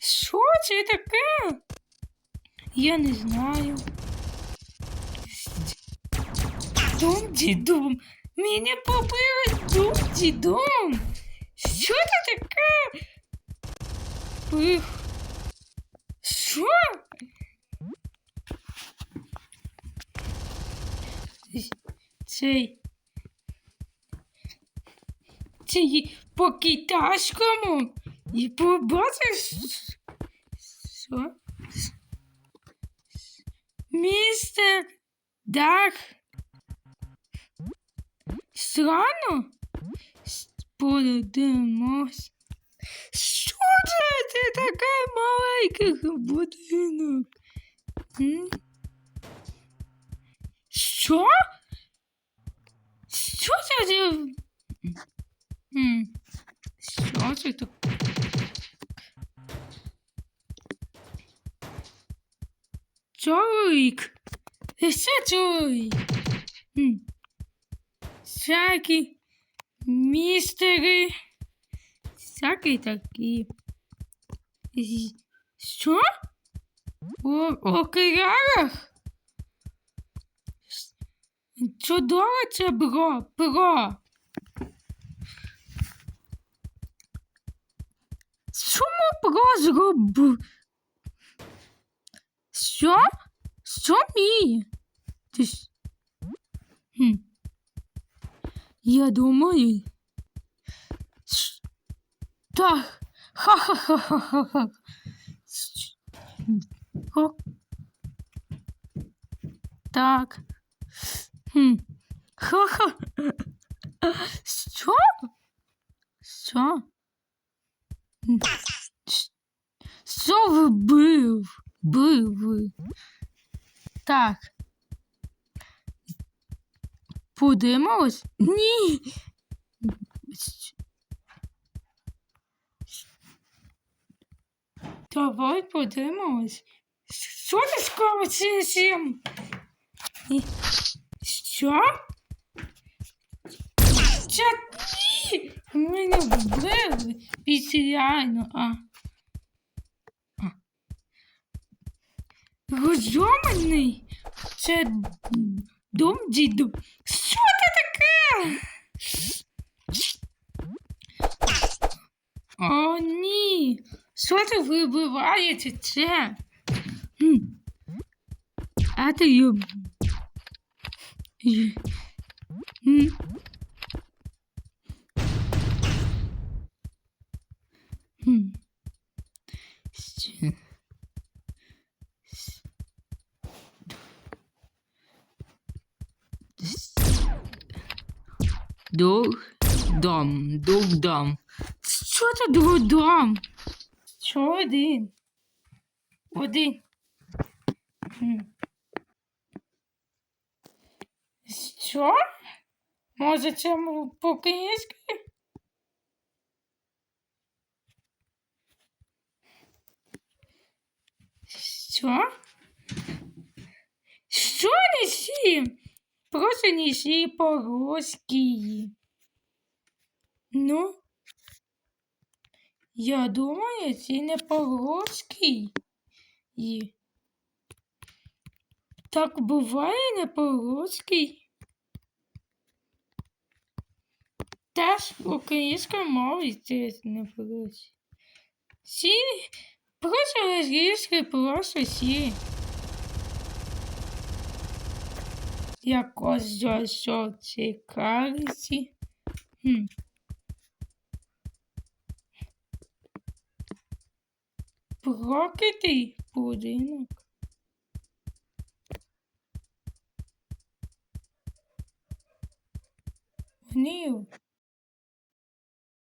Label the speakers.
Speaker 1: Що це таке? Я не знаю. Дом дідом. Мене побили дом дідом. Що це таке? Пих. Що? Цей. Це й по китайському. І побачиш. Що? Містер Дах. Странно. Подивимось. Що це? Це такий маленький будинок. М? Що? Що це. М. Що це таке? Чоловік. Це чоловік. Всякі містери. Всякі такі. Що? У окулярах? Чудово це бро, бро. Чому бро зробив? Що? Що мій? Ти ж... Хм. Я думаю... Ш- Так. Ха-ха-ха-ха-ха. Так. Хм. Ха-ха. Що? Що? Що ви бив? Так. Подивимось? Ні. Давай подивимось. Що ти скоро цим? Що? Ні! Мене вбили а. а. Розумний? Це дом діду. Що це таке? О, ні. Що це ви вбиваєте це? А ти М. Хм. Дух дом, дух дом. Що це дом? Що один? Один. Що? Може, це по-київськи? Що? Що несі? Просто несі по-русски. Ну, я думаю, це не по-русски. Так буває не по-русски. Теж українською мовою це не по-русски. Сі, просто російською, просто сі. Якось зайшов цікавості. Хм. Прокитий будинок. Гнів.